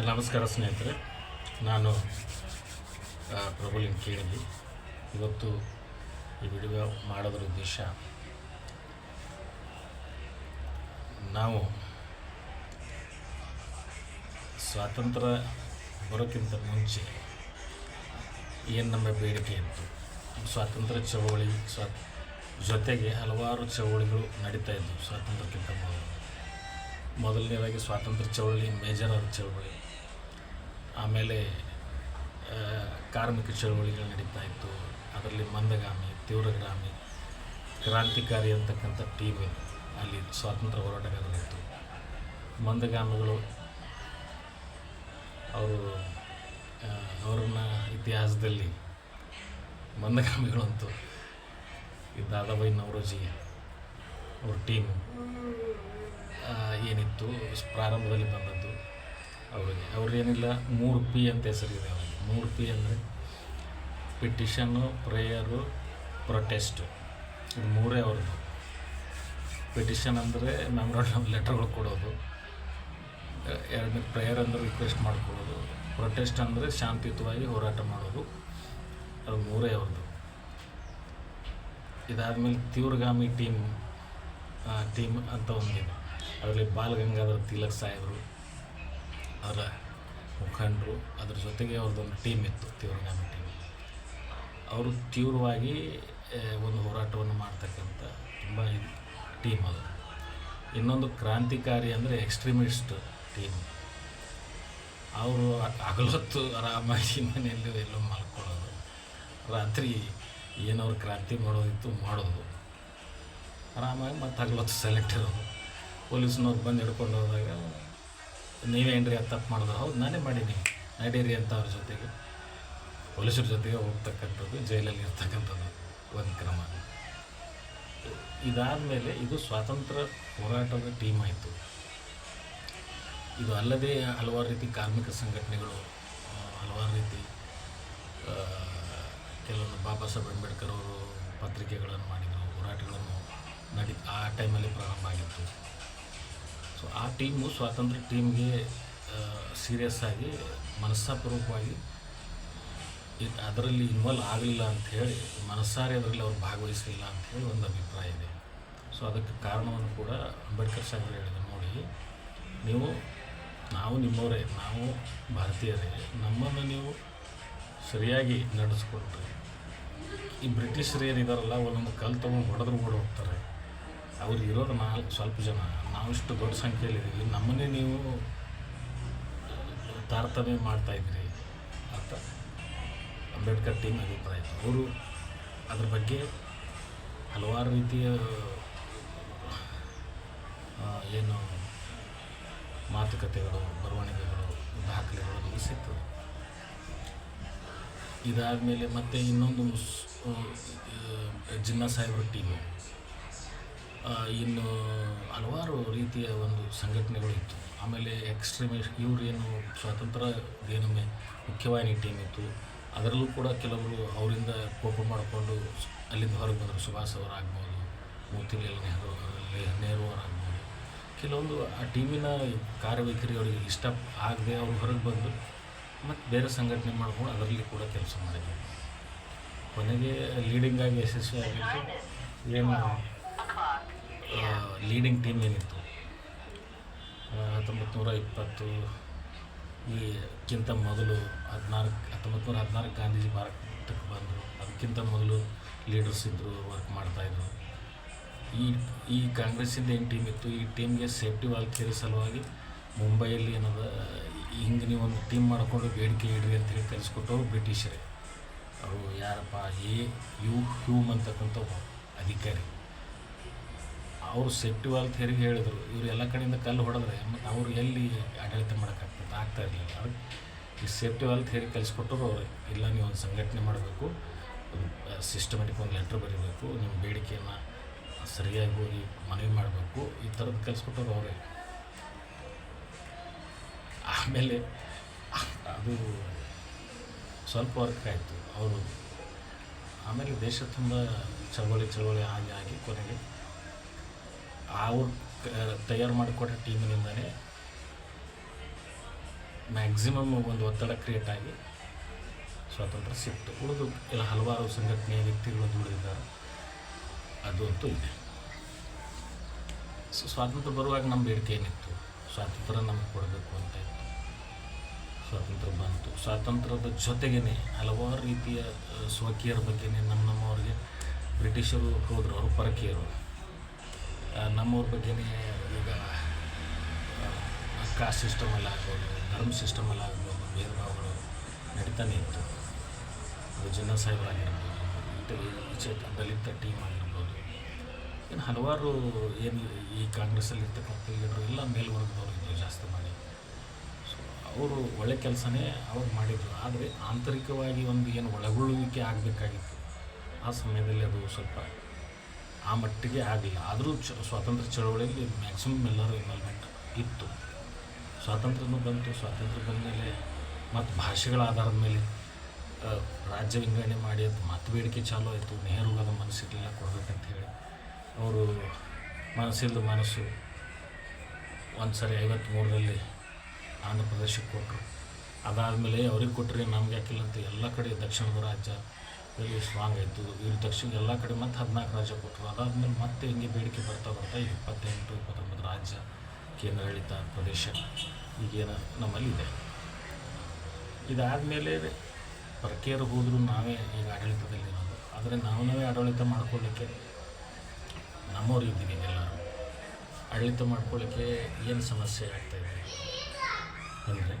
ನಮಸ್ಕಾರ ಸ್ನೇಹಿತರೆ. ನಾನು ಪ್ರಭುಲಿನ್ ಕೇಳಿ ಇವತ್ತು ಈ ವಿಡಿಯೋ ಮಾಡೋದ್ರ ಉದ್ದೇಶ, ನಾವು ಸ್ವಾತಂತ್ರ್ಯ ಬರೋಕ್ಕಿಂತ ಮುಂಚೆ ಏನು ನಮ್ಮ ಬೇಡಿಕೆ ಇತ್ತು? ಸ್ವಾತಂತ್ರ್ಯ ಚಳವಳಿ, ಸ್ವಾ, ಜೊತೆಗೆ ಹಲವಾರು ಚಳವಳಿಗಳು ನಡೀತಾ ಇದ್ದವು ಸ್ವಾತಂತ್ರ್ಯಕ್ಕಿಂತ ಮೊದಲು. ಮೊದಲನೇದಾಗಿ ಸ್ವಾತಂತ್ರ್ಯ ಚಳವಳಿ ಮೇಜರ್ ಚಳವಳಿ. ಆಮೇಲೆ ಕಾರ್ಮಿಕ ಚಳವಳಿಗಳು ನಡೀತಾ ಇತ್ತು. ಅದರಲ್ಲಿ ಮಂದಗಾಮಿ ತೀವ್ರಗ್ರಾಮಿ ಕ್ರಾಂತಿಕಾರಿ ಅಂತಕ್ಕಂಥ ಟೀಮ್ ಅಲ್ಲಿ ಸ್ವಾತಂತ್ರ್ಯ ಹೋರಾಟಗಾರರಿತ್ತು ಮಂದಗಾಮಿಗಳು ಅವರು ಅವ್ರನ್ನ ಇತಿಹಾಸದಲ್ಲಿ ಮಂದಗಾಮಿಗಳಂತೂ ಈ ದಾದಾಬಾಯಿ ನವರೋಜಿ ಅವ್ರ ಟೀಮು ಏನಿತ್ತು, ಪ್ರಾರಂಭದಲ್ಲಿ ಬಂದದ್ದು. ಅವರಿಗೆ. ಅವ್ರೇನಿಲ್ಲ, ಮೂರು ಪಿ ಅಂತ ಹೆಸರಿದೆ ಅವ್ರಿಗೆ. ಮೂರು ಪಿ ಅಂದರೆ ಪಿಟಿಷನ್ನು ಪ್ರೇಯರು ಪ್ರೊಟೆಸ್ಟು ಇದು ಮೂರೇ ಅವ್ರದ್ದು. ಪಿಟಿಷನ್ ಅಂದರೆ ಮೆಮೊರಾಂಡಮ್ ಲೆಟರ್ಗಳು ಕೊಡೋದು. ಎರಡನೇ ಪ್ರೇಯರ್ ಅಂದರೆ ರಿಕ್ವೆಸ್ಟ್ ಮಾಡಿಕೊಡೋದು. ಪ್ರೊಟೆಸ್ಟ್ ಅಂದರೆ ಶಾಂತಿಯುತವಾಗಿ ಹೋರಾಟ ಮಾಡೋದು. ಅದು ಮೂರೇ ಅವ್ರದ್ದು. ಇದಾದಮೇಲೆ ತೀವ್ರಗಾಮಿ ಟೀಮ್ ಟೀಮ್ ಅಂತ ಒಂದಿದೆ. ಅದರಲ್ಲಿ ಬಾಲ್ ಗಂಗಾಧರ್ ತಿಲಕ್ ಸಾಹೇಬರು ಅವರ ಮುಖಂಡರು ಅದ್ರ ಜೊತೆಗೆ ಅವ್ರದ್ದೊಂದು ಟೀಮ್ ಇತ್ತು, ತೀವ್ರಗಾಮಿ ಟೀಮ್ ಅವರು ತೀವ್ರವಾಗಿ ಒಂದು ಹೋರಾಟವನ್ನು ಮಾಡ್ತಕ್ಕಂಥ ತುಂಬ ಟೀಮ್ ಅದು. ಇನ್ನೊಂದು ಕ್ರಾಂತಿಕಾರಿ ಅಂದರೆ ಎಕ್ಸ್ಟ್ರೀಮಿಸ್ಟ್ ಟೀಮ್ ಅವರು ಹಗಲೊತ್ತು ಆರಾಮಾಗಿ ಮನೆಯಲ್ಲಿ ಎಲ್ಲೋ ಮಲ್ಕೊಳ್ಳೋದು. ರಾತ್ರಿ ಏನವ್ರು ಕ್ರಾಂತಿ ಮಾಡೋದಿತ್ತು ಮಾಡೋದು. ಆರಾಮಾಗಿ ಮತ್ತು ಹಗಲೊತ್ತು ಸೆಲೆಕ್ಟ್ ಇರೋದು. ಪೊಲೀಸ್ನವ್ರು ಬಂದು ಹಿಡ್ಕೊಂಡು ಹೋದಾಗ ನೀವೇನ್ರಿ ಅದು ತಪ್ಪು ಮಾಡಿದ್ರು? ಹೌದು, ನಾನೇ ಮಾಡೀನಿ. ನಡೀರಿ ಅಂತ ಅವ್ರ ಜೊತೆಗೆ. ಪೊಲೀಸರ ಜೊತೆಗೆ ಹೋಗ್ತಕ್ಕಂಥದ್ದು, ಜೈಲಲ್ಲಿ ಇರ್ತಕ್ಕಂಥದ್ದು ಒಂದು ಕ್ರಮ. ಇದಾದಮೇಲೆ ಇದು ಸ್ವಾತಂತ್ರ್ಯ ಹೋರಾಟದ ಟೀಮ್ ಆಯಿತು. ಇದು ಅಲ್ಲದೆ ಹಲವಾರು ರೀತಿ ಕಾರ್ಮಿಕ ಸಂಘಟನೆಗಳು ಹಲವಾರು ರೀತಿ ಕೆಲವೊಂದು ಬಾಬಾ ಸಾಹೇಬ್ ಅಂಬೇಡ್ಕರ್ ಅವರು ಪತ್ರಿಕೆಗಳನ್ನು ಮಾಡಿದರು, ಹೋರಾಟಗಳನ್ನು ನಡಿ, ಆ ಟೈಮಲ್ಲಿ ಪ್ರಾರಂಭ ಆಗಿತ್ತು. ಸೊ ಆ ಟೀಮು ಸ್ವಾತಂತ್ರ್ಯ ಟೀಮ್ಗೆ ಸೀರಿಯಸ್ ಆಗಿ ಮನಸ್ಸಾಪೂರ್ವಕವಾಗಿ ಅದರಲ್ಲಿ ಇನ್ವಾಲ್ವ್ ಆಗಲಿಲ್ಲ ಅಂಥೇಳಿ ಮನಸ್ಸಾರೆ ಅದರಲ್ಲಿ ಅವ್ರು ಭಾಗವಹಿಸಲಿಲ್ಲ ಅಂಥೇಳಿ ಒಂದು ಅಭಿಪ್ರಾಯ ಇದೆ. ಸೊ ಅದಕ್ಕೆ ಕಾರಣವನ್ನು ಕೂಡ ಅಂಬೇಡ್ಕರ್ ಸಾಹೇಬರು ಹೇಳಿದ್ರು ನೋಡಿ. ನೀವು, ನಾವು ನಿಮ್ಮವರೇ, ನಾವು ಭಾರತೀಯರೇ, ನಮ್ಮನ್ನು ನೀವು ಸರಿಯಾಗಿ ನಡೆಸ್ಕೊಟ್ರೆ ಈ ಬ್ರಿಟಿಷರು ಏನಿದಾರಲ್ಲ, ಒಂದೊಂದು ಕಲ್ಲು ತೊಗೊಂಡು ಹೊಡೆದ್ರು ಹೊರ ಹೋಗ್ತಾರೆ. ಅವ್ರು ಇರೋದು ನಾಲ್ಕು ಸ್ವಲ್ಪ ಜನ, ನಾವಿಷ್ಟು ದೊಡ್ಡ ಸಂಖ್ಯೆಯಲ್ಲಿ ಇಲ್ಲಿ ನಮ್ಮನ್ನೇ ನೀವು ತಾರತಮ್ಯ ಮಾಡ್ತಾ ಇದ್ದೀರಿ ಅಂತ ಅಂಬೇಡ್ಕರ್ ಟೀಮ್ ಅಭಿಪ್ರಾಯ. ಅವರು ಅದ್ರ ಬಗ್ಗೆ ಹಲವಾರು ರೀತಿಯ ಏನು ಮಾತುಕತೆಗಳು, ಬರವಣಿಗೆಗಳು, ದಾಖಲೆಗಳು ಮುಗಿಸಿತ್ತು ಇದಾದ ಇದಾದಮೇಲೆ ಮತ್ತೆ ಇನ್ನೊಂದು ಜಿನ್ನಾ ಸಾಹೇಬ್ರ ಟೀಮು. ಇನ್ನು ಹಲವಾರು ರೀತಿಯ ಒಂದು ಸಂಘಟನೆಗಳು ಇತ್ತು. ಆಮೇಲೆ ಎಕ್ಸ್ಟ್ರೀಮಿಸ್ಟ್ ಇವ್ರು ಏನು ಸ್ವಾತಂತ್ರ್ಯ ಏನೊಮ್ಮೆ ಮುಖ್ಯವಾಹಿನಿ ಟೀಮ್ ಇತ್ತು. ಅದರಲ್ಲೂ ಕೂಡ ಕೆಲವರು ಅವರಿಂದ ಕೋಪ ಮಾಡಿಕೊಂಡು ಅಲ್ಲಿಂದ ಹೊರಗೆ ಬಂದರು. ಸುಭಾಷ್ ಅವರಾಗ್ಬೋದು ಮೋತಿಲಾಲ್ ನೆಹರು ನೆಹರು ಅವರಾಗ್ಬೋದು. ಕೆಲವೊಂದು ಆ ಟೀಮಿನ ಕಾರ್ಯವೈಖರಿ ಅವರಿಗೆ ಇಷ್ಟ ಆಗದೆ ಅವ್ರು ಹೊರಗೆ ಬಂದು ಮತ್ತು ಬೇರೆ ಸಂಘಟನೆ ಮಾಡ್ಕೊಂಡು ಅದರಲ್ಲಿ ಕೂಡ ಕೆಲಸ ಮಾಡಿದ್ರು. ಕೊನೆಗೆ ಲೀಡಿಂಗಾಗಿ ಯಶಸ್ವಿ ಆಗಿತ್ತು ಏನು ಲೀಡಿಂಗ್ ಟೀಮ್ ಏನಿತ್ತು? ಹತ್ತೊಂಬತ್ತು ನೂರ ಇಪ್ಪತ್ತು ಈಕ್ಕಿಂತ ಮೊದಲು ಹದಿನಾಲ್ಕು, ಹತ್ತೊಂಬತ್ತು ನೂರ ಹದಿನಾಲ್ಕು ಗಾಂಧೀಜಿ ಭಾರತಕ್ಕೆ ಬಂದರು. ಅದಕ್ಕಿಂತ ಮೊದಲು ಲೀಡರ್ಸ್ ಇದ್ದರು ವರ್ಕ್ ಮಾಡ್ತಾಯಿದ್ರು ಈ ಈ ಕಾಂಗ್ರೆಸ್ಸಿಂದ ಏನು ಟೀಮ್ ಇತ್ತು? ಈ ಟೀಮ್ಗೆ ಸೇಫ್ಟಿ ವಾಲ್ ಥಿಯರಿ ಸಲುವಾಗಿ ಮುಂಬೈಯಲ್ಲಿ ಏನದ, ಹಿಂಗೆ ನೀವು ಒಂದು ಟೀಮ್ ಮಾಡಿಕೊಂಡು ಬೇಡಿಕೆ ಇಡ್ರಿ ಅಂತ ಹೇಳಿ ಕಲಿಸ್ಕೊಟ್ಟವ್ರು ಬ್ರಿಟಿಷರೇ. ಅವರು ಯಾರಪ್ಪ? ಎ ಯು ಹ್ಯೂಮ್ ಅಂತಕ್ಕಂಥ ಅಧಿಕಾರಿ. ಅವರು ಸೇಫ್ಟಿ ವಾಲ್ ಥಿಯರಿ ಹೇಳಿದರು, ಇವರು ಎಲ್ಲ ಕಡೆಯಿಂದ ಕಲ್ಲು ಹೊಡೆದ್ರೆ ಮತ್ತು ಅವರು ಎಲ್ಲಿ ಆಡಳಿತ ಮಾಡೋಕ್ಕಾಗ್ತದೆ, ಆಗ್ತಾ ಇರಲಿಲ್ಲ. ಅದಕ್ಕೆ ಈ ಸೇಫ್ಟಿ ವಾಲ್ ಥಿಯರಿ ಕಲಿಸ್ಕೊಟ್ಟರು ಅವರು, ಇಲ್ಲ ನೀವು ಒಂದು ಸಂಘಟನೆ ಮಾಡಬೇಕು ಸಿಸ್ಟಮೆಟಿಕ್ ಒಂದು ಲೆಟ್ರ್ ಬರೀಬೇಕು, ನಿಮ್ಮ ಬೇಡಿಕೆಯನ್ನು ಸರಿಯಾಗಿ ಹೋಗಿ ಮನವಿ ಮಾಡಬೇಕು, ಈ ಥರದ್ದು ಕಲಿಸ್ಕೊಟ್ಟರು ಅವರೇ. ಆಮೇಲೆ, ಅದು ಸ್ವಲ್ಪ ವರ್ಕ್ ಆಯಿತು, ಅವರು, ಆಮೇಲೆ ದೇಶ ತುಂಬ ಚಳವಳಿ ಚಳವಳಿ ಆಗಿ ಆಗಿ ಕೊನೆಗೆ ಅವ್ರು ತಯಾರು ಮಾಡಿಕೊಟ್ಟ ಟೀಮಿನಿಂದನೇ ಮ್ಯಾಕ್ಸಿಮಮ್ ಒಂದು ಒತ್ತಡ ಕ್ರಿಯೇಟ್ ಆಗಿ ಸ್ವಾತಂತ್ರ್ಯ ಸಿಕ್ತು. ಉಳಿದು ಇಲ್ಲ ಹಲವಾರು ಸಂಘಟನೆಯ ವ್ಯಕ್ತಿಗಳು ದುಡಿದಿದ್ದಾರೆ. ಅದು ಅಂತೂ ಇದೆ. ಸೊ, ಸ್ವಾತಂತ್ರ್ಯ ಬರುವಾಗ ನಮ್ಮ ಬೇಡಿಕೆ ಏನಿತ್ತು? ಸ್ವಾತಂತ್ರ್ಯ ನಮಗೆ ಕೊಡಬೇಕು ಅಂತ ಇತ್ತು. ಸ್ವಾತಂತ್ರ್ಯ ಬಂತು. ಸ್ವಾತಂತ್ರ್ಯದ ಜೊತೆಗೇ ಹಲವಾರು ರೀತಿಯ ಸ್ವಕೀಯರ ಬಗ್ಗೆನೇ ನಮ್ಮ ನಮ್ಮವ್ರಿಗೆ ಬ್ರಿಟಿಷರು ಹೋದರು, ಅವರು ಪರಕೀಯರು. ನಮ್ಮವ್ರ ಬಗ್ಗೆನೇ ಈಗ ಕಾಸ್ಟ್ ಸಿಸ್ಟಮಲ್ಲಿ ಆಗ್ಬೋದು, ಧರ್ಮ ಸಿಸ್ಟಮಲ್ಲಿ ಆಗ್ಬೋದು ಭೇದ ಭಾವಗಳು ನಡೀತಾನೆ ಇತ್ತು. ಅದು ಜನಸಾಹಿಗಳಾಗಿರ್ಬೋದು ಮತ್ತು ಈಚೆ ದಲಿತ ಟೀಮ್ ಆಗಿರ್ಬೋದು. ಇನ್ನು ಹಲವಾರು ಏನು ಈ ಕಾಂಗ್ರೆಸ್ಸಲ್ಲಿ ಇರ್ತಕ್ಕಂಥ ಲೀಡರು ಎಲ್ಲ ಮೇಲ್ವರ್ಗದವ್ರು ಇದ್ದರು ಜಾಸ್ತಿ ಮಾಡಿ ಸೊ ಅವರು ಒಳ್ಳೆ ಕೆಲಸನೇ ಅವ್ರು ಮಾಡಿದರು. ಆದರೆ ಆಂತರಿಕವಾಗಿ ಒಂದು ಏನು ಒಳಗೊಳ್ಳುವಿಕೆ ಆಗಬೇಕಾಗಿತ್ತು. ಆ ಸಮಯದಲ್ಲಿ ಅದು ಸ್ವಲ್ಪ ಆ ಮಟ್ಟಿಗೆ ಆಗಲಿಲ್ಲ ಆದರೂ ಚ, ಸ್ವಾತಂತ್ರ್ಯ ಚಳವಳಿಯಲ್ಲಿ ಮ್ಯಾಕ್ಸಿಮಮ್ ಎಲ್ಲರೂ ಇನ್ವಾಲ್ವ್ಮೆಂಟ್ ಇತ್ತು. ಸ್ವಾತಂತ್ರ್ಯನೂ ಬಂತು. ಸ್ವಾತಂತ್ರ್ಯ ಬಂದಮೇಲೆ ಮತ್ತು ಭಾಷೆಗಳ ಆಧಾರದ ಮೇಲೆ ರಾಜ್ಯ ವಿಂಗಡಣೆ ಮಾಡಿ ಅದು ಮತ್ತೆ ಬೇಡಿಕೆ ಚಾಲೂ ಆಯಿತು. ನೆಹರು ಅದು ಮನಸ್ಸಿರಲಿಲ್ಲ ಕೊಡಬೇಕಂತ ಹೇಳಿ. ಅವರು ಮನಸ್ಸಿಲ್ಲದ ಮನಸ್ಸು ಒಂದು ಸರಿ ಐವತ್ತ್ಮೂರರಲ್ಲಿ ಆಂಧ್ರ ಪ್ರದೇಶಕ್ಕೆ ಕೊಟ್ಟರು ಅದಾದಮೇಲೆ ಅವ್ರಿಗೆ ಕೊಟ್ಟರೆ ನಮ್ಗೆ ಯಾಕಿಲ್ಲ ಅಂತ ಎಲ್ಲ ಕಡೆ ದಕ್ಷಿಣದ ರಾಜ್ಯ ಇಲ್ಲಿ ಸ್ಟ್ರಾಂಗ್ ಆಯಿತು ಇಲ್ಲಿ ದಕ್ಷಿಣ ಎಲ್ಲ ಕಡೆ ಮತ್ತೆ ಹದಿನಾಲ್ಕು ರಾಜ್ಯ ಕೊಟ್ಟರು. ಅದಾದಮೇಲೆ ಮತ್ತೆ ಹಿಂಗೆ ಬೇಡಿಕೆ ಬರ್ತಾ ಬರ್ತಾ ಇಪ್ಪತ್ತೆಂಟು, ಇಪ್ಪತ್ತೊಂಬತ್ತು ರಾಜ್ಯ ಕೇಂದ್ರಾಡಳಿತ ಪ್ರದೇಶ ಈಗೇನು ನಮ್ಮಲ್ಲಿ ಇದೆ ಇದಾದಮೇಲೆ ಪ್ರಕೇರು ಹೋದರೂ ನಾವೇ ಈಗ ಆಡಳಿತದಲ್ಲಿ ಇರೋದು. ಆದರೆ ನಾವು ನಾವೇ ಆಡಳಿತ ಮಾಡ್ಕೊಳ್ಳಿಕ್ಕೆ ನಮ್ಮವ್ರು ಇದ್ದೀವಿ ಎಲ್ಲರೂ. ಆಡಳಿತ ಮಾಡ್ಕೊಳ್ಳಿಕ್ಕೆ ಏನು ಸಮಸ್ಯೆ ಆಗ್ತಾಯಿದೆ ಅಂದರೆ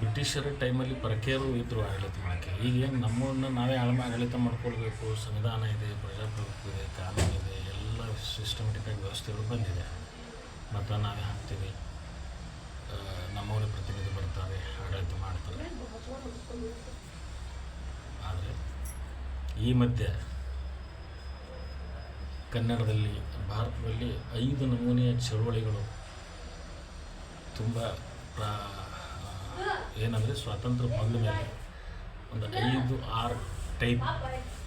ಬ್ರಿಟಿಷರ ಟೈಮಲ್ಲಿ ಪರಕೀಯರು ಇದ್ದರು ಆಡಳಿತ ಮಾಡೋಕ್ಕೆ. ಈಗ ಏನು ನಮ್ಮನ್ನ ನಾವೇ ಆಳ್ಮ ಆಡಳಿತ ಮಾಡ್ಕೊಳ್ಬೇಕು, ಸಂವಿಧಾನ ಇದೆ, ಪ್ರಜಾಪ್ರಭುತ್ವ ಇದೆ, ಕಾನೂನು ಇದೆ, ಎಲ್ಲ ಸಿಸ್ಟಮೆಟಿಕ್ಕಾಗಿ ವ್ಯವಸ್ಥೆಗಳು ಬಂದಿದೆ. ಮತ್ತು ನಾವೇ ಹಾಕ್ತೀವಿ. ನಮ್ಮವರೇ ಪ್ರತಿನಿಧಿ ಬರ್ತಾರೆ, ಆಡಳಿತ ಮಾಡ್ತಾರೆ. ಆದರೆ ಈ ಮಧ್ಯೆ ಕನ್ನಡದಲ್ಲಿ, ಭಾರತದಲ್ಲಿ ಐದು ನಮೂನೆಯ ಚಳುವಳಿಗಳು ತುಂಬ ಪ್ರಾ ಏನಂದರೆ ಸ್ವಾತಂತ್ರ್ಯ ಬಂದ ಮೇಲೆ ಒಂದು ಐದು, ಆರು ಟೈಪ್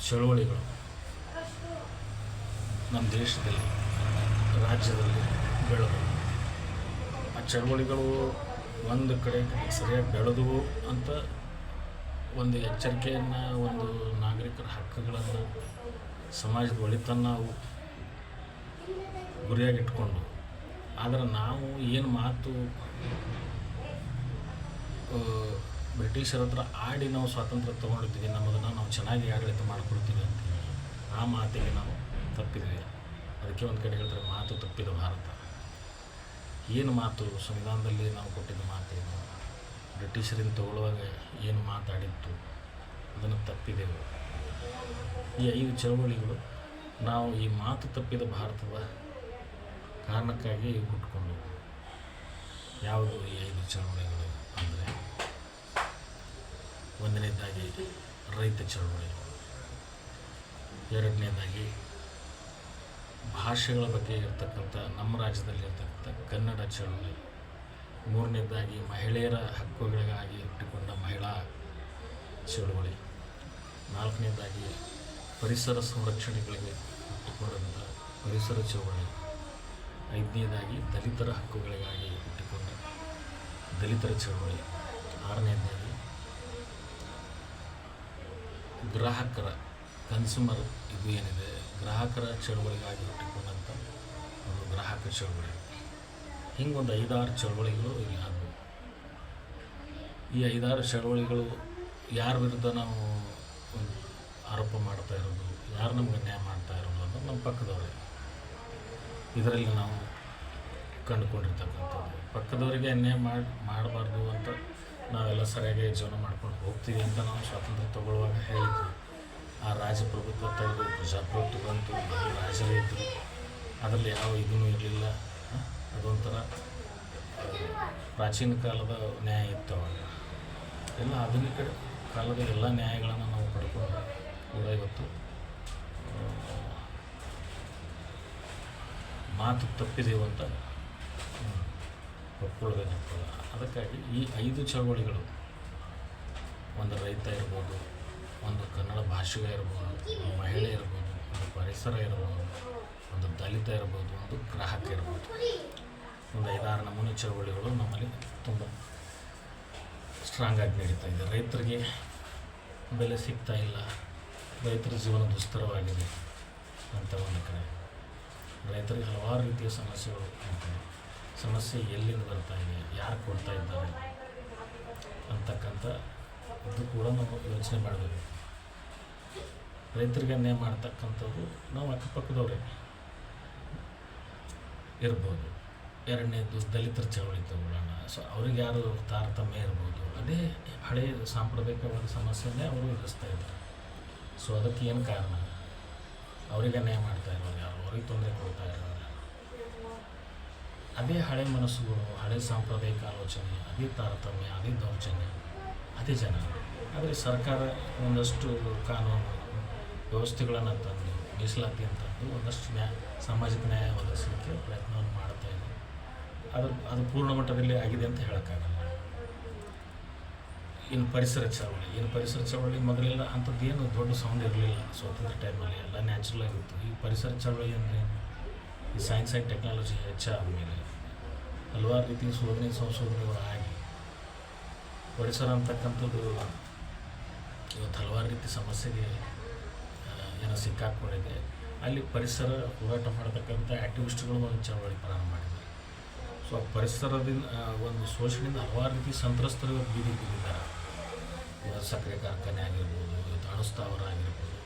ಚಳುವಳಿಗಳು ನಮ್ಮ ದೇಶದಲ್ಲಿ, ರಾಜ್ಯದಲ್ಲಿ ಬೆಳೆದು ಆ ಚಳುವಳಿಗಳು ಒಂದು ಕಡೆ ಸರಿಯಾಗಿ ಬೆಳೆದವು ಅಂತ ಒಂದು ಎಚ್ಚರಿಕೆಯನ್ನು ಒಂದು ನಾಗರಿಕರ ಹಕ್ಕುಗಳನ್ನು ಸಮಾಜದ ಒಳಿತನ್ನು ನಾವು ಗುರಿಯಾಗಿಟ್ಕೊಂಡು ಆದರೆ ನಾವು ಏನು ಮಾತು ಬ್ರಿಟಿಷರ ಹತ್ರ ಆಡಿ ನಾವು ಸ್ವಾತಂತ್ರ್ಯ ತೊಗೊಂಡಿದ್ದೀವಿ, ನಮ್ಮದನ್ನು ನಾವು ಚೆನ್ನಾಗಿ ಆಡಳಿತ ಮಾಡಿಕೊಡ್ತೀವಿ ಅಂತ ಆ ಮಾತಿಗೆ ನಾವು ತಪ್ಪಿದ್ವಿ. ಅದಕ್ಕೆ ಒಂದು ಕಡೆ ಹೇಳಿದ್ರೆ ಮಾತು ತಪ್ಪಿದ ಭಾರತ. ಏನು ಮಾತು? ಸಂವಿಧಾನದಲ್ಲಿ ನಾವು ಕೊಟ್ಟಿದ್ದ ಮಾತೇನು? ಬ್ರಿಟಿಷರಿಂದ ತಗೊಳ್ಳುವಾಗ ಏನು ಮಾತಾಡಿತ್ತು? ಅದನ್ನು ತಪ್ಪಿದೆವು. ಈ ಐದು ಚಳವಳಿಗಳು ನಾವು ಈ ಮಾತು ತಪ್ಪಿದ ಭಾರತದ ಕಾರಣಕ್ಕಾಗಿ ಹುಟ್ಕೊಂಡು ಯಾವುದು ಈ ಐದು ಚಳವಳಿಗಳು? ಅಂದರೆ ಒಂದನೇದಾಗಿ ರೈತ ಚಳವಳಿ. ಎರಡನೇದಾಗಿ ಭಾಷೆಗಳ ಬಗ್ಗೆ ಇರ್ತಕ್ಕಂಥ ನಮ್ಮ ರಾಜ್ಯದಲ್ಲಿ ಇರ್ತಕ್ಕಂಥ ಕನ್ನಡ ಚಳವಳಿ. ಮೂರನೇದಾಗಿ ಮಹಿಳೆಯರ ಹಕ್ಕುಗಳಿಗಾಗಿ ಹುಟ್ಟಿಕೊಂಡ ಮಹಿಳಾ ಚಳವಳಿ. ನಾಲ್ಕನೇದಾಗಿ ಪರಿಸರ ಸಂರಕ್ಷಣೆಗಳಿಗೆ ಹುಟ್ಟಿಕೊಂಡಂಥ ಪರಿಸರ ಚಳವಳಿ. ಐದನೇದಾಗಿ ದಲಿತರ ಹಕ್ಕುಗಳಿಗಾಗಿ ದಲಿತರ ಚಳವಳಿ. ಆರನೇದಾಗಿ, ಗ್ರಾಹಕರ ಕನ್ಸ್ಯೂಮರ್ ಇದು ಏನಿದೆ? ಗ್ರಾಹಕರ ಚಳವಳಿಗಾಗಿ ಹುಟ್ಟಿಕೊಂಡಂಥ ಒಂದು ಗ್ರಾಹಕ ಚಳವಳಿ. ಒಂದು ಐದಾರು ಚಳವಳಿಗಳು ಇಲ್ಲಿ ಆಗಬೇಕು ಈ ಐದಾರು ಚಳವಳಿಗಳು ಯಾರ ವಿರುದ್ಧ ನಾವು ಆರೋಪ ಮಾಡ್ತಾ ಇರೋದು? ಯಾರು ನಮ್ಗೆ ಅನ್ಯಾಯ ಮಾಡ್ತಾ ಇರೋದು ಅನ್ನೋದು ನಮ್ಮ ಪಕ್ಕದವರೇ. ಇದರಲ್ಲಿ ನಾವು ಕಂಡುಕೊಂಡಿರ್ತಕ್ಕಂಥದ್ದು. ಪಕ್ಕದವರಿಗೆ ಅನ್ಯಾಯ ಮಾಡಿ, ಮಾಡಬಾರ್ದು ಅಂತ ನಾವೆಲ್ಲ ಸರಿಯಾಗಿ ಜೀವನ ಮಾಡ್ಕೊಂಡು ಹೋಗ್ತೀವಿ ಅಂತ ನಾವು ಸ್ವಾತಂತ್ರ್ಯ ತಗೊಳ್ಳುವಾಗ ಹೇಳಿದ್ವಿ. ಆ ರಾಜಪ್ರಭುತ್ವ ತೆಗೆದು ಪ್ರಜಾಪ್ರಭುತ್ವ ಬಂತು ರಾಜರೇ ಇದ್ದರು ಅದರಲ್ಲಿ ಯಾವ ಇದೂ ಇರಲಿಲ್ಲ. ಅದೊಂಥರ ಪ್ರಾಚೀನ ಕಾಲದ ನ್ಯಾಯ ಇತ್ತು ಅವಾಗ. ಎಲ್ಲ ಆಧುನಿಕ ಕಾಲದ ಎಲ್ಲ ನ್ಯಾಯಗಳನ್ನು ನಾವು ಪಡ್ಕೊಂಡು ಕೂಡ ಇವತ್ತು ಮಾತು ತಪ್ಪಿದೆವು ಅಂತ ಒಪ್ಕೊಳ್ಬೇಕಾಗ್ತದೆ ಅದಕ್ಕಾಗಿ ಈ ಐದು ಚಳವಳಿಗಳು, ಒಂದು ರೈತ ಇರ್ಬೋದು, ಒಂದು ಕನ್ನಡ ಭಾಷೆಗ ಇರ್ಬೋದು, ಒಂದು ಮಹಿಳೆ ಇರ್ಬೋದು, ಒಂದು ಪರಿಸರ ಇರ್ಬೋದು, ಒಂದು ದಲಿತ ಇರ್ಬೋದು, ಒಂದು ಗ್ರಾಹಕ ಇರ್ಬೋದು. ಒಂದು ಐದಾರು ನಮೂನೆ ಚಳವಳಿಗಳು ನಮ್ಮಲ್ಲಿ ತುಂಬ ಸ್ಟ್ರಾಂಗ್ ಆಗಿ ನಡೀತಾ ಇದೆ. ರೈತರಿಗೆ ಬೆಲೆ ಸಿಗ್ತಾ ಇಲ್ಲ. ರೈತರ ಜೀವನ ದುಸ್ತರವಾಗಿದೆ ಅಂತ ಒಂದು ಕಡೆ ರೈತರಿಗೆ ಹಲವಾರು ರೀತಿಯ ಸಮಸ್ಯೆಗಳು ಸಮಸ್ಯೆ ಎಲ್ಲಿಂದ ಬರ್ತಾ ಇದೆ, ಯಾರು ಕೊಡ್ತಾ ಇದ್ದಾರೆ ಅಂತಕ್ಕಂಥ ಇದು ಕೂಡ ನಾವು ಯೋಚನೆ ಮಾಡಬೇಕು. ರೈತರಿಗೆ ಅನ್ಯಾಯ ಮಾಡ್ತಕ್ಕಂಥದ್ದು ನಾವು ಅಕ್ಕಪಕ್ಕದವ್ರೆ ಇರ್ಬೋದು. ಎರಡನೇದು ದಲಿತರ ಚಳವಳಿ ತಗೊಳ್ಳೋಣ. ಸೊ ಅವ್ರಿಗೆ ಯಾರು ತಾರತಮ್ಯ ಇರ್ಬೋದು. ಅದೇ ಹಳೆಯ ಸಾಂಪ್ರದಾಯಿಕವಾದ ಸಮಸ್ಯೆನೇ ಅವರು ಎದುರಿಸ್ತಾ ಇದ್ದಾರೆ. ಸೊ ಅದಕ್ಕೆ ಏನು ಕಾರಣ? ಅವರಿಗೆ ಅನ್ಯಾಯ ಮಾಡ್ತಾ ಇರೋರು ಯಾರು? ಅವ್ರಿಗೆ ತೊಂದರೆ ಕೊಡ್ತಾ ಇರೋರು? ಅದೇ ಹಳೆ ಮನಸ್ಸುಗಳು, ಹಳೆ ಸಾಂಪ್ರದಾಯಿಕ ಆಲೋಚನೆ, ಅದೇ ತಾರತಮ್ಯ, ಅದೇ ದೌರ್ಜನ್ಯ, ಅದೇ ಜನ. ಆದರೆ ಸರ್ಕಾರ ಒಂದಷ್ಟು ಕಾನೂನು ವ್ಯವಸ್ಥೆಗಳನ್ನು ತಂದು, ಮೀಸಲಾತಿ ಅಂತಂದು ಒಂದಷ್ಟು ನ್ಯಾಯ, ಸಾಮಾಜಿಕ ನ್ಯಾಯ ಒದಗಿಸಲಿಕ್ಕೆ ಪ್ರಯತ್ನವನ್ನು ಮಾಡ್ತಾ ಇದೆ. ಅದು ಅದು ಪೂರ್ಣ ಮಟ್ಟದಲ್ಲಿ ಆಗಿದೆ ಅಂತ ಹೇಳೋಕ್ಕಾಗಲ್ಲ. ಇನ್ನು ಪರಿಸರ ಚಳವಳಿ, ಇನ್ನು ಪರಿಸರ ಚಳವಳಿ ಮೊದಲೆಲ್ಲ ಅಂಥದ್ದೇನು ದೊಡ್ಡ ಸೌಂಡ್ ಇರಲಿಲ್ಲ. ಸ್ವಾತಂತ್ರ್ಯ ಟೈಮಲ್ಲಿ ಎಲ್ಲ ನ್ಯಾಚುರಲ್ ಆಗಿತ್ತು. ಈ ಪರಿಸರ ಚಳವಳಿ ಅಂದರೆ ಈ ಸೈನ್ಸ್ ಆ್ಯಂಡ್ ಟೆಕ್ನಾಲಜಿ ಹೆಚ್ಚಾದಮೇಲೆ ಹಲವಾರು ರೀತಿಯ ಶೋಧನೆ ಸಂಶೋಧನೆಗಳು ಆಗಿ ಪರಿಸರ ಅಂತಕ್ಕಂಥದ್ದು ಇವತ್ತು ಹಲವಾರು ರೀತಿ ಸಮಸ್ಯೆಗೆ ಏನೋ ಸಿಕ್ಕಾಕೊಂಡಿದೆ. ಅಲ್ಲಿ ಪರಿಸರ ಹೋರಾಟ ಮಾಡತಕ್ಕಂಥ ಆ್ಯಕ್ಟಿವಿಸ್ಟ್ಗಳು ಒಂದು ಚಳವಳಿ ಪ್ರಾರಂಭ ಮಾಡಿದ್ದಾರೆ. ಸೊ, ಪರಿಸರದಿಂದ ಒಂದು ಶೋಷಣೆಯಿಂದ ಹಲವಾರು ರೀತಿ ಸಂತ್ರಸ್ತರು ಬೀದಿ ಬಿದ್ದಿದ್ದಾರೆ ಸಕ್ಕರೆ ಕಾರ್ಖಾನೆ ಆಗಿರ್ಬೋದು, ಇವತ್ತು ಅಣುಸ್ಥಾವರ ಆಗಿರ್ಬೋದು,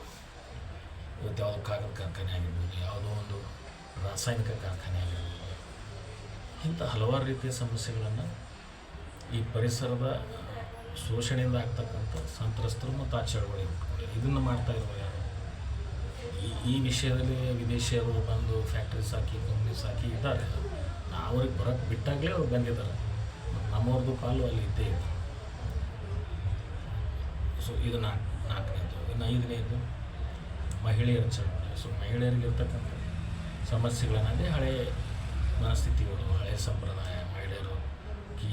ಇವತ್ತು ಯಾವುದೋ ಕಾಗದ ಕಾರ್ಖಾನೆ ಆಗಿರ್ಬೋದು, ಯಾವುದೋ ಒಂದು ರಾಸಾಯನಿಕ ಕಾರ್ಖಾನೆ ಆಗಿರ್ಬೋದು ಇಂಥ ಹಲವಾರು ರೀತಿಯ ಸಮಸ್ಯೆಗಳನ್ನು ಈ ಪರಿಸರದ ಶೋಷಣೆಯಿಂದ ಆಗ್ತಕ್ಕಂಥ ಸಂತ್ರಸ್ತರು ಮತ್ತು ಆ ಚಳವಳಿ ಇದನ್ನು ಮಾಡ್ತಾ ಇರುವ ಯಾರು? ಈ ಈ ವಿಷಯದಲ್ಲಿ ವಿದೇಶಿಯರು ಬಂದು ಫ್ಯಾಕ್ಟ್ರೀಸ್ ಹಾಕಿ ಕಂಪ್ನೀಸ್ ಹಾಕಿ ಇದ್ದಾರೆ. ಅವ್ರಿಗೆ ಬರೋಕ್ಕೆ ಬಿಟ್ಟಾಗಲೇ ಅವ್ರು ಬಂದಿದ್ದಾರೆ. ಮತ್ತು ನಮ್ಮವ್ರದ್ದು ಪಾಲು ಅಲ್ಲಿ ಇದ್ದೇ ಇದೆ. ಸೊ ಇದು ನಾಲ್ಕು ನಾಲ್ಕನೇದು. ಇನ್ನು ಐದನೇದು ಮಹಿಳೆಯರ ಚಳವಳಿ. ಸೊ ಮಹಿಳೆಯರಿಗೆ ಇರ್ತಕ್ಕಂಥ ಸಮಸ್ಯೆಗಳನ್ನು ಹಳೆಯ ಹಳೆ ಮನಸ್ಥಿತಿಗಳು, ಹಳೆ ಸಂಪ್ರದಾಯ, ಮಹಿಳೆಯರು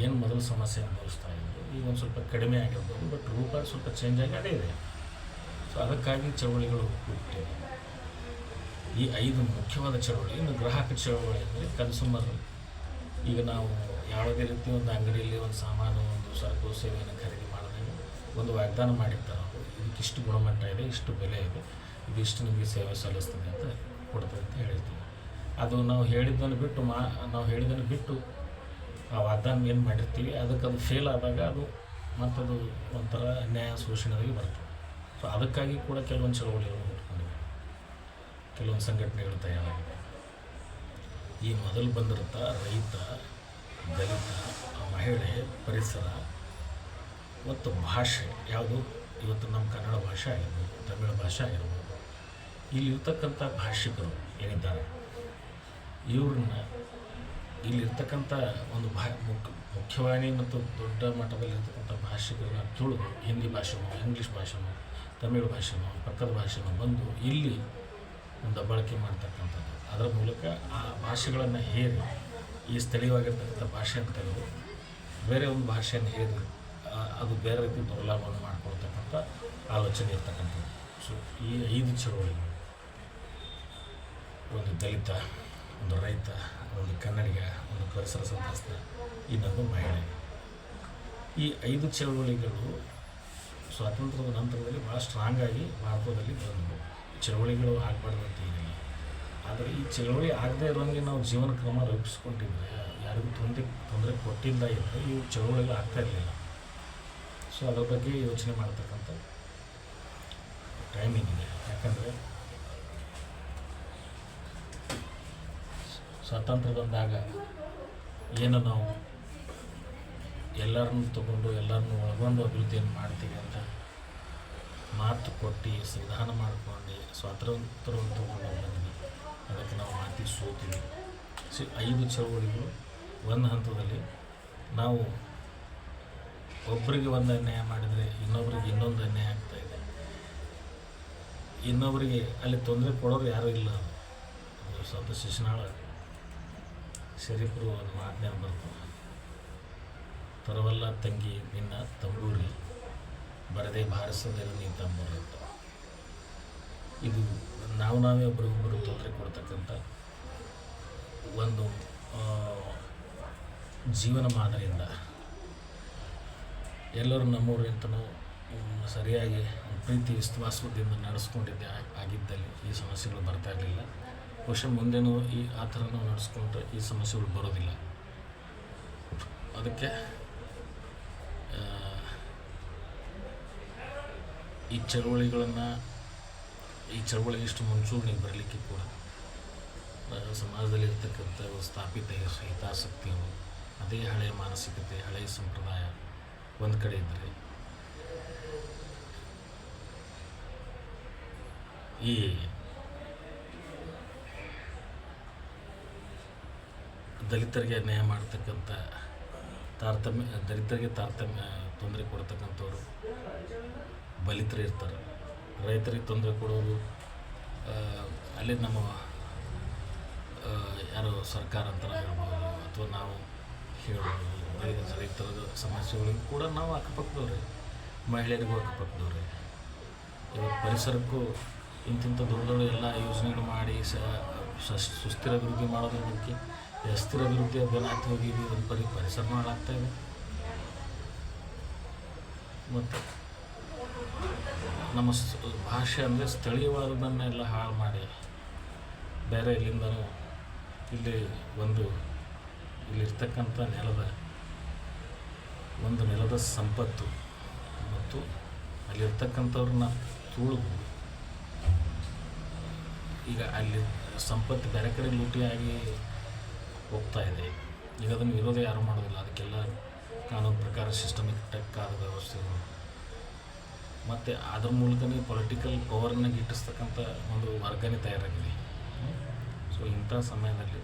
ಏನು ಮೊದಲು ಸಮಸ್ಯೆ ಅನುಭವಿಸ್ತಾ ಇದ್ದರು ಈಗ ಒಂದು ಸ್ವಲ್ಪ ಕಡಿಮೆ ಆಗಿರ್ಬೋದು ಬಟ್ ರೂಪ ಸ್ವಲ್ಪ ಚೇಂಜ್ ಆಗಿ ಅದೇ ಇದೆ. ಸೊ ಅದಕ್ಕಾಗಿ ಚಳವಳಿಗಳು ಹುಟ್ಟಿವೆ ಈ ಐದು ಮುಖ್ಯವಾದ ಚಳವಳಿ, ಇನ್ನು ಗ್ರಾಹಕ ಚಳವಳಿ ಅಂದರೆ ಕನ್ಸೂಮರ್ ಈಗ ನಾವು ಯಾವುದೇ ರೀತಿ ಒಂದು ಅಂಗಡಿಯಲ್ಲಿ ಒಂದು ಸಾಮಾನು, ಒಂದು ಸರಕು, ಸೇವೆಯನ್ನು ಖರೀದಿ ಮಾಡಿದಾಗ ಒಂದು ವಾಗ್ದಾನ ಮಾಡಿರ್ತಾರೆ ಅವರು ಇದಕ್ಕಿಷ್ಟು ಗುಣಮಟ್ಟ ಇದೆ, ಇಷ್ಟು ಬೆಲೆ ಇದೆ, ಇದಿಷ್ಟು ನಿಮಗೆ ಸೇವೆ ಸಲ್ಲಿಸ್ತದೆ ಅಂತ ಕೊಡ್ತದೆ ಅಂತ ಹೇಳಿರ್ತೀವಿ ಅದು ನಾವು ಹೇಳಿದ್ದನ್ನು ಬಿಟ್ಟು ಮಾ, ನಾವು ಹೇಳಿದ್ದನ್ನು ಬಿಟ್ಟು ಆ ವಾಗ್ದಾನ ಏನು ಮಾಡಿರ್ತೀವಿ, ಅದಕ್ಕೆ ಅದು ಫೇಲ್ ಆದಾಗ ಅದು ಮತ್ತದು ಒಂಥರ ಅನ್ಯಾಯ ಶೋಷಣೆಗೆ ಬರ್ತದೆ ಸೊ ಅದಕ್ಕಾಗಿ ಕೂಡ ಕೆಲವೊಂದು ಚಳವಳಿಗಳು ಹುಟ್ಕೊಂಡಿವೆ ಕೆಲವೊಂದು ಸಂಘಟನೆಗಳು ತಯಾರಾಗಿದೆ. ಈ ಮೊದಲು ಬಂದಿರುತ್ತ ರೈತ, ದಲಿತ, ಮಹಿಳೆ ಪರಿಸರ, ಮತ್ತು ಭಾಷೆ, ಯಾವುದು ಇವತ್ತು ನಮ್ಮ ಕನ್ನಡ ಭಾಷೆ ಆಗಿರ್ಬೋದು, ತಮಿಳು ಭಾಷೆ ಆಗಿರ್ಬೋದು ಇಲ್ಲಿರ್ತಕ್ಕಂಥ ಭಾಷಿಕರು ಏನಿದ್ದಾರೆ? ಇವ್ರನ್ನ ಇಲ್ಲಿರ್ತಕ್ಕಂಥ ಒಂದು ಭಾ ಮುಖ್ಯ ಮುಖ್ಯವಾಣಿ ಮತ್ತು ದೊಡ್ಡ ಮಟ್ಟದಲ್ಲಿರ್ತಕ್ಕಂಥ ಭಾಷೆಗಳನ್ನ ತುಳಿದು ಹಿಂದಿ ಭಾಷೆನೋ, ಇಂಗ್ಲೀಷ್ ಭಾಷೆನೋ, ತಮಿಳು ಭಾಷೆನೋ, ಪಕ್ಕದ ಭಾಷೆನೋ ಬಂದು ಇಲ್ಲಿ ಒಂದು ಬಳಕೆ ಮಾಡ್ತಕ್ಕಂಥದ್ದು. ಅದರ ಮೂಲಕ ಆ ಭಾಷೆಗಳನ್ನು ಹೇರಿ, ಈ ಸ್ಥಳೀಯವಾಗಿರ್ತಕ್ಕಂಥ ಭಾಷೆ ಅಂತ ಬೇರೆ ಒಂದು ಭಾಷೆಯನ್ನು ಹೇರಿ ಅದು ಬೇರೆ ರೀತಿ ದುರ್ಲಾಭವನ್ನು ಮಾಡ್ಕೊಳ್ತಕ್ಕಂಥ ಆಲೋಚನೆ ಇರ್ತಕ್ಕಂಥದ್ದು. ಸೊ ಈ ಐದು ಚಳುವಳಿಗಳು ಒಂದು ದಲಿತ ಒಂದು ರೈತ, ಒಂದು ಕನ್ನಡಿಗ, ಒಂದು ಪರಿಸರ ಸಂತ್ರಸ್ತ ಇನ್ನೊಂದು ಮಹಿಳೆ. ಈ ಐದು ಚಳವಳಿಗಳು ಸ್ವಾತಂತ್ರ್ಯದ ನಂತರದಲ್ಲಿ ಭಾಳ ಸ್ಟ್ರಾಂಗ್ ಆಗಿ ಭಾರತದಲ್ಲಿ ಬಂದವು. ಚಳವಳಿಗಳು ಆಗಬಾರ್ದು ಅಂತ ಏನಿಲ್ಲ. ಆದರೆ ಈ ಚಳವಳಿ ಆಗದೇ ಇರೋಂಗೆ ನಾವು ಜೀವನ ಕ್ರಮ ರೂಪಿಸ್ಕೊಂಡಿದ್ರೆ, ಯಾರಿಗೂ ತೊಂದರೆ ತೊಂದರೆ ಕೊಟ್ಟಿಲ್ಲ ಇದ್ದರೆ ಇವು ಚಳವಳಿಗಳು ಆಗ್ತಾ ಇರಲಿಲ್ಲ. ಸೊ ಅದ್ರ ಬಗ್ಗೆ ಯೋಚನೆ ಮಾಡ್ತಕ್ಕಂಥ ಟೈಮಿಂಗ್ ಇದೆ. ಯಾಕಂದರೆ ಸ್ವಾತಂತ್ರ್ಯ ಬಂದಾಗ ಏನು ನಾವು ಎಲ್ಲರನ್ನೂ ತಗೊಂಡು ಎಲ್ಲರನ್ನೂ ಒಳಗೊಂಡು ಅಭಿವೃದ್ಧಿಯನ್ನು ಮಾಡ್ತೀವಿ ಅಂತ ಮಾತು ಕೊಟ್ಟು ಸಂಧಾನ ಮಾಡಿಕೊಂಡು ಸ್ವಾತಂತ್ರ್ಯವನ್ನು ತಗೊಂಡು ಬಂದ್ವಿ. ಅದಕ್ಕೆ ನಾವು ಮಾತಿ ಸೋತೀವಿ ಸಿ, ಐದು ಚಳವಳಿಗಳು ಒಂದು ಹಂತದಲ್ಲಿ ನಾವು ಒಬ್ಬರಿಗೆ ಒಂದು ಅನ್ಯಾಯ ಮಾಡಿದರೆ ಇನ್ನೊಬ್ರಿಗೆ ಇನ್ನೊಂದು ಅನ್ಯಾಯ ಆಗ್ತಾ ಇದೆ. ಇನ್ನೊಬ್ಬರಿಗೆ ಅಲ್ಲಿ ತೊಂದರೆ ಕೊಡೋರು ಯಾರೂ ಇಲ್ಲ. ಸ್ವಲ್ಪ ಶಿಶುನಾಳ. ಶರೀಫರು ಒಂದು ಮಾತನಾಡಿ ಬರ್ತದೆ ತರವಲ್ಲ ತಂಗಿ, ನಿನ್ನ ತಂಬೂರಿ ಬರದೆ ಭಾರತದಲ್ಲಿ ನೀ ತಂಬೂರಿ ಅಂತ. ಇದು ನಾವು ನಾವೇ ಒಬ್ರಿಗೊಬ್ಬರು ತೊಂದರೆ ಕೊಡ್ತಕ್ಕಂಥ ಒಂದು ಜೀವನ ಮಾದರಿಯಿಂದ ಎಲ್ಲರೂ ನಮ್ಮೂರು ಅಂತಲೂ ಸರಿಯಾಗಿ ಪ್ರೀತಿ ವಿಶ್ವಾಸದಿಂದ ನಡೆಸ್ಕೊಂಡಿದ್ದೆ ಆಗಿದ್ದಲ್ಲಿ ಈ ಸಮಸ್ಯೆಗಳು ಬರ್ತಾ ಇರಲಿಲ್ಲ. ಬಹುಶಃ ಮುಂದೆನೂ ಈ ಆ ಥರ ನಾವು ನಡೆಸ್ಕೊಂಡ್ರೆ ಈ ಸಮಸ್ಯೆಗಳು ಬರೋದಿಲ್ಲ. ಅದಕ್ಕೆ ಈ ಚಳುವಳಿಗಳನ್ನು, ಈ ಚಳುವಳಿ ಇಷ್ಟು ಮುಂಚೂಣಿಗೆ ಬರಲಿಕ್ಕೆ ಕೂಡ ಸಮಾಜದಲ್ಲಿ ಇರ್ತಕ್ಕಂಥ ಸ್ಥಾಪಿತ ಹಿತಾಸಕ್ತಿಗಳು ಅದೇ ಹಳೆಯ ಮಾನಸಿಕತೆ, ಹಳೆಯ ಸಂಪ್ರದಾಯ ಒಂದು ಕಡೆ ಇದ್ದರೆ ಈ ದಲಿತರಿಗೆ ಅನ್ಯಾಯ ಮಾಡ್ತಕ್ಕಂಥ ತಾರತಮ್ಯ, ದಲಿತರಿಗೆ ತಾರತಮ್ಯ, ತೊಂದರೆ ಕೊಡ್ತಕ್ಕಂಥವ್ರು ಬಲಿತರು ಇರ್ತಾರೆ. ರೈತರಿಗೆ ತೊಂದರೆ ಕೊಡೋರು ಅಲ್ಲಿ ನಮ್ಮ ಯಾರು ಸರ್ಕಾರ ಅಂತ ಹೇಳ್ಬೋದು, ಅಥವಾ ನಾವು ಹೇಳ್ಬೋದು ರೈ- ರೈತರ ಸಮಸ್ಯೆಗಳಿಗೂ ಕೂಡ ನಾವು ಅಕ್ಕಪಕ್ಕದವ್ರೆ, ಮಹಿಳೆಯರಿಗೂ ಅಕ್ಕಪಕ್ಕದವ್ರೆ. ಇವಾಗ ಪರಿಸರಕ್ಕೂ ಇಂತಿಂಥ ದೊಡ್ಡ ದೊಡ್ಡ ಎಲ್ಲ ಯೋಜನೆಗಳು ಮಾಡಿ ಸುಸ್ಥಿರ ಅಭಿವೃದ್ಧಿ ಮಾಡೋದ್ರ ಬಗ್ಗೆ ಈ ಅಸ್ಥಿರ ಅಭಿವೃದ್ಧಿ ಬೆನ್ನಾಗ್ತಾ ಹೋಗಿ ಇದು ಒಂದು ಪರಿ ಪರಿಸರ ಹಾಳಾಗ್ತಾ ಇದೆ. ಮತ್ತು ನಮ್ಮ ಭಾಷೆ ಅಂದರೆ ಸ್ಥಳೀಯವಾದದನ್ನೆಲ್ಲ ಹಾಳು ಮಾಡಿ ಬೇರೆ ಇಲ್ಲಿಂದನೂ ಇಲ್ಲಿ ಒಂದು ಇಲ್ಲಿರ್ತಕ್ಕಂಥ ನೆಲದ ಒಂದು ನೆಲದ ಸಂಪತ್ತು ಮತ್ತು ಅಲ್ಲಿರ್ತಕ್ಕಂಥವ್ರನ್ನ ತುಳಿದು ಈಗ ಅಲ್ಲಿ ಸಂಪತ್ತು ಬೇರೆ ಕಡೆ ಲೂಟಿಯಾಗಿ ಹೋಗ್ತಾ ಇದೆ. ಈಗ ಅದನ್ನು ವಿರೋಧ ಯಾರು ಮಾಡೋದಿಲ್ಲ. ಅದಕ್ಕೆಲ್ಲ ಕಾನೂನು ಪ್ರಕಾರ ಸಿಸ್ಟಮಿಕ್ ಆದ ವ್ಯವಸ್ಥೆಗಳು. ಮತ್ತು ಅದ್ರ ಮೂಲಕನೇ ಪೊಲಿಟಿಕಲ್ ಪವರ್ನ ಗಿಟ್ಟಿಸ್ತಕ್ಕಂಥ ಒಂದು ವರ್ಗನೇ ತಯಾರಾಗಿದೆ. ಸೊ ಇಂಥ ಸಮಯದಲ್ಲಿ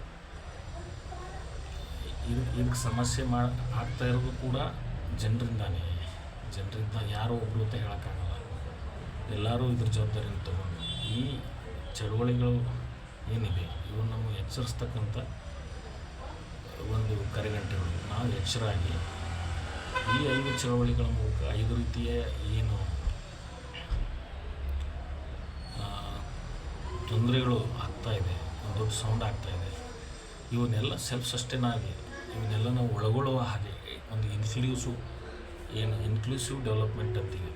ಇದು ಇದಕ್ಕೆ ಸಮಸ್ಯೆ ಮಾ, ಆಗ್ತಾ ಇರೋದು ಕೂಡ ಜನರಿಂದಾನೇ. ಜನರಿಂದ ಯಾರೋ ಒಬ್ಬರು ಅಂತ ಹೇಳೋಕ್ಕಾಗಲ್ಲ. ಎಲ್ಲರೂ ಇದ್ರ ಜವಾಬ್ದಾರಿನ ತಗೊಂಡು ಈ ಚಳುವಳಿಗಳು ಏನಿದೆ ಇವು ನಾವು ಎಚ್ಚರಿಸ್ತಕ್ಕಂಥ ಒಂದು ಕರೆಗಂಟೆಗಳು. ನಾವು ಎಚ್ಚರಾಗಿ ಈ ಐದು ಚಳವಳಿಗಳ ಮೂಲಕ ಐದು ರೀತಿಯ ಏನು ತೊಂದರೆಗಳು ಇದೆ, ಒಂದು ದೊಡ್ಡ ಸೌಂಡ್ ಇದೆ. ಇವನ್ನೆಲ್ಲ ಸೆಲ್ಫ್ ಸಸ್ಟೈನ್ ಆಗಿ ಇವನ್ನೆಲ್ಲ ನಾವು ಒಳಗೊಳ್ಳುವ ಹಾಗೆ ಒಂದು ಇನ್ಕ್ಲೂಸಿವ್ ಏನು ಇನ್ಕ್ಲೂಸಿವ್ ಡೆವಲಪ್ಮೆಂಟ್ ಅಂತೀವಿ.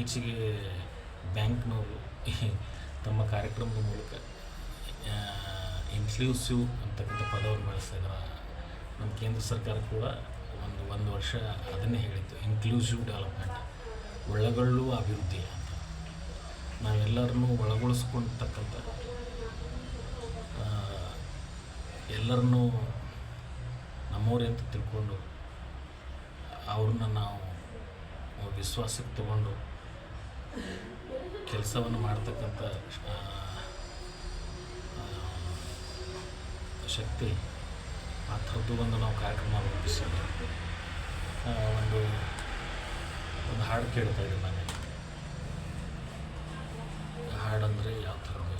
ಈಚೆಗೆ ಬ್ಯಾಂಕ್ನವರು ತಮ್ಮ ಕಾರ್ಯಕ್ರಮದ ಮೂಲಕ ಇನ್ಕ್ಲೂಸಿವ್ ಅಂತಕ್ಕಂಥ ಪದವನ್ನು ಬಳಸ್ತಾ ಇದ್ದಾರೆ ನಮ್ಮ ಕೇಂದ್ರ ಸರ್ಕಾರ ಕೂಡ ಒಂದು ಒಂದು ವರ್ಷ ಅದನ್ನೇ ಹೇಳಿತ್ತು ಇನ್ಕ್ಲೂಸಿವ್ ಡೆವಲಪ್ಮೆಂಟ್ ಒಳಗೊಳ್ಳುವ ಅಭಿವೃದ್ಧಿ ಅಂತ. ನಾವೆಲ್ಲರನ್ನೂ ಒಳಗೊಳಿಸ್ಕೊಂಡಿರ್ತಕ್ಕಂಥ ಎಲ್ಲರನ್ನೂ ನಮ್ಮವರೇ ಅಂತ ತಿಳ್ಕೊಂಡು ಅವ್ರನ್ನ ನಾವು ವಿಶ್ವಾಸಕ್ಕೆ ತಗೊಂಡು ಕೆಲಸವನ್ನು ಮಾಡ್ತಕ್ಕಂಥ ಶಕ್ತಿ. ಆ ಥರದ್ದು ಒಂದು ನಾವು ಕಾರ್ಯಕ್ರಮ ರೂಪಿಸಿದ್ವಿ. ಒಂದು ಒಂದು ಹಾಡು ಕೇಳ್ತಾ ಇದ್ದೆ ನಾನು ಹಾಡಂದರೆ ಯಾವ ಥರದ್ದು?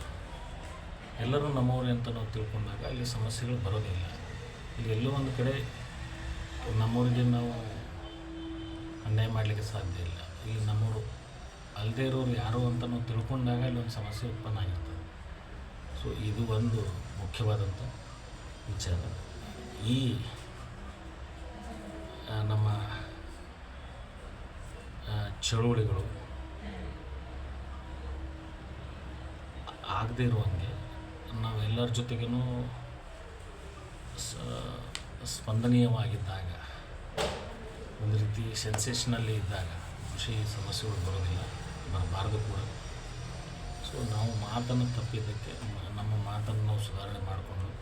ಎಲ್ಲರೂ ನಮ್ಮವ್ರೆ ಅಂತ ನಾವು ತಿಳ್ಕೊಂಡಾಗ ಇಲ್ಲಿ ಸಮಸ್ಯೆಗಳು ಬರೋದಿಲ್ಲ ಇಲ್ಲಿ. ಎಲ್ಲೋ ಒಂದು ಕಡೆ ನಮ್ಮವರಿಗೆ ನಾವು ಅನ್ಯಾಯ ಮಾಡಲಿಕ್ಕೆ ಸಾಧ್ಯ ಇಲ್ಲ. ಇಲ್ಲಿ ನಮ್ಮವರು ಅಲ್ಲದೇ ಇರೋರು ಯಾರು ಅಂತ ನಾವು ತಿಳ್ಕೊಂಡಾಗ ಇಲ್ಲೊಂದು ಸಮಸ್ಯೆ ಉತ್ಪನ್ನ ಆಗಿರ್ತದೆ. ಸೊ ಇದು ಒಂದು ಮುಖ್ಯವಾದಂಥ ವಿಚಾರ. ಈ ನಮ್ಮ ಚಳುವಳಿಗಳು ಆಗದೇ ಇರುವಂಗೆ ನಾವೆಲ್ಲರ ಜೊತೆಗೂ ಸ್ಪಂದನೀಯವಾಗಿದ್ದಾಗ, ಒಂದು ರೀತಿ ಸೆನ್ಸೇಷನಲ್ಲಿ ಇದ್ದಾಗ ಕೃಷಿ ಸಮಸ್ಯೆಗಳು ಬರೋದಿಲ್ಲ ಬರಬಾರ್ದು ಕೂಡ. ಸೊ, ನಾವು ಮಾತನ್ನು ತಪ್ಪಿದ್ದಕ್ಕೆ, ನಮ್ಮ ಮಾತನ್ನು ನಾವು ಸುಧಾರಣೆ ಮಾಡಿಕೊಂಡು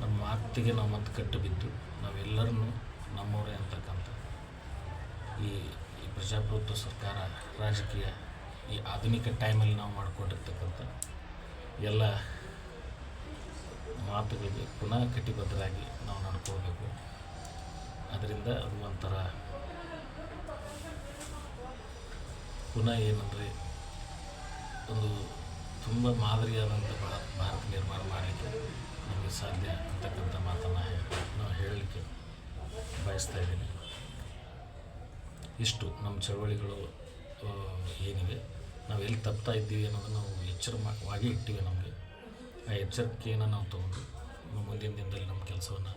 ನಮ್ಮ ಮಾತಿಗೆ ನಾವು ಮತ್ತೆ ಕಟ್ಟು ಬಿದ್ದು ನಾವೆಲ್ಲರನ್ನೂ ನಮ್ಮವರೇ ಅಂತಕ್ಕಂಥ ಈ ಈ ಪ್ರಜಾಪ್ರಭುತ್ವ ಸರ್ಕಾರ, ರಾಜಕೀಯ ಈ ಆಧುನಿಕ ಟೈಮಲ್ಲಿ ನಾವು ಮಾಡಿಕೊಂಡಿರ್ತಕ್ಕಂಥ ಎಲ್ಲ ಮಾತುಗಳಿಗೆ ಪುನಃ ಕಟಿಬದ್ಧರಾಗಿ ನಾವು ನಡ್ಕೊಳ್ಬೇಕು. ಅದರಿಂದ ಅದು ಒಂಥರ ಪುನಃ ಏನಂದರೆ ಒಂದು ತುಂಬ ಮಾದರಿಯಾದಂಥ ಭಾರತ ನಿರ್ಮಾಣ ಬಯಸ್ತಾ ಇದ್ದೀನಿ. ಇಷ್ಟು ನಮ್ಮ ಚಳವಳಿಗಳು ಏನಿವೆ ನಾವು ಎಲ್ಲಿ ತಪ್ತಾ ಇದ್ದೀವಿ ಅನ್ನೋದನ್ನು ನಾವು ಎಚ್ಚರವಾಗಿ ಇಟ್ಟಿವೆ ನಮಗೆ. ಆ ಎಚ್ಚರಿಕೆಯನ್ನು ನಾವು ತಗೊಂಡು ಮುಂದಿನ ದಿನದಲ್ಲಿ ನಮ್ಮ ಕೆಲಸವನ್ನು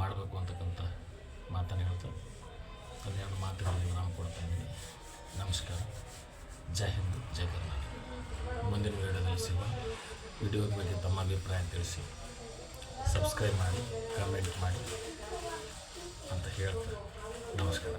ಮಾಡಬೇಕು ಅಂತಕ್ಕಂಥ ಮಾತನ್ನು ಹೇಳ್ತಾ ಕಲ್ಯಾಣ ಮಾತುಗಳಿಗೆ ನಾನು ಕೊಡ್ತಾ ಇದ್ದೀನಿ. ನಮಸ್ಕಾರ. ಜೈ ಹಿಂದ್, ಜೈ ಕರ್ನಾಟಕ. ಮುಂದಿನ ವಿಡಿಯೋದಲ್ಲಿ ಸಿಗುವ ವಿಡಿಯೋದ ಬಗ್ಗೆ ತಮ್ಮ ಅಭಿಪ್ರಾಯ ತಿಳಿಸಿ. ಸಬ್ಸ್ಕ್ರೈಬ್ ಮಾಡಿ ಕಮೆಂಟ್ ಮಾಡಿ. ಅಂತ ಹೇಳ್ತಾ ನಮಸ್ಕಾರ